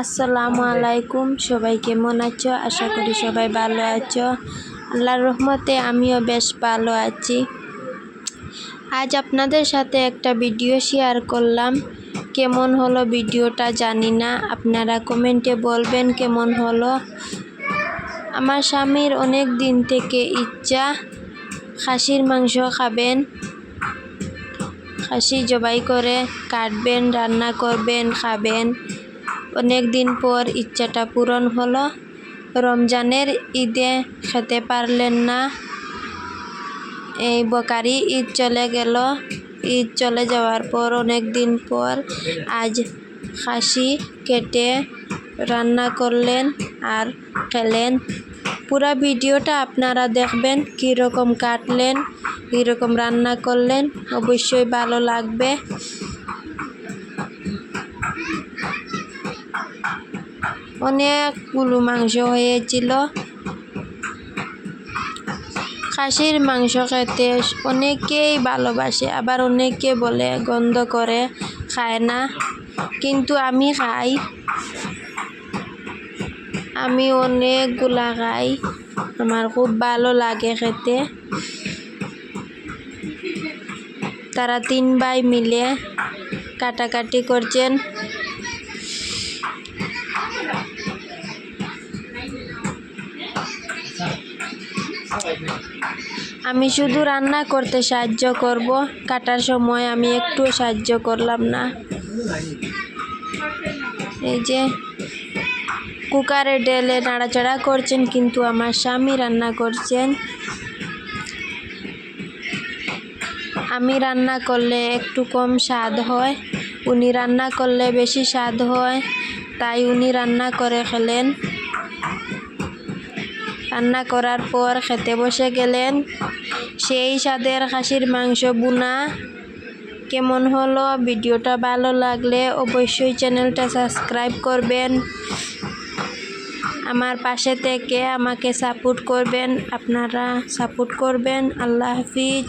আসসালামু আলাইকুম। সবাই কেমন আছো? আশা করি সবাই ভালো আছো। আল্লাহর রহমতে আমিও বেশ ভালো আছি। আজ আপনাদের সাথে একটা ভিডিও শেয়ার করলাম। কেমন হলো ভিডিওটা জানি না। আপনারা কমেন্টে বলবেন কেমন হলো। আমার স্বামীর অনেক দিন থেকে ইচ্ছা, খাসির মাংস খাবেন। খাসি জবাই করে কাটবেন, রান্না করবেন, খাবেন। অনেক দিন পর ইচ্ছাটা পূরণ হলো। রমজানের ঈদে খেতে পারলেন না। এই বকারি ঈদ চলে গেল। ঈদ চলে যাওয়ার পর অনেক দিন পর আজ খাসি কেটে রান্না করলেন আর খেলেন। পুরা ভিডিওটা আপনারা দেখবেন, কীরকম কাটলেন, কীরকম রান্না করলেন। অবশ্যই ভালো লাগবে। অনেকগুলো মাংস হয়েছিল। খাসির মাংস খেতে অনেকেই ভালোবাসে, আবার অনেকে বলে গন্ধ করে, খায় না। কিন্তু আমি খাই। আমি অনেকগুলা খাই। আমার খুব ভালো লাগে খেতে। তারা তিন ভাই মিলে কাটাকাটি করছেন। আমি শুধু রান্না করতে সাহায্য করব। কাটার সময় আমি একটু সাহায্য করলাম না। এই যে কুকারে ডেলে নাড়াচাড়া করছেন, কিন্তু আমার স্বামী রান্না করছেন। আমি রান্না করলে একটু কম স্বাদ হয়, উনি রান্না করলে বেশি স্বাদ হয়। তাই উনি রান্না করে খেলেন। রান্না করার পর খেতে বসে গেলেন। সেই স্বাদের খাসির মাংস বুনা কেমন হলো? ভিডিওটা ভালো লাগলে অবশ্যই চ্যানেলটা সাবস্ক্রাইব করবেন। আমার পাশে থেকে আমাকে সাপোর্ট করবেন। আপনারা সাপোর্ট করবেন। আল্লাহ হাফিজ।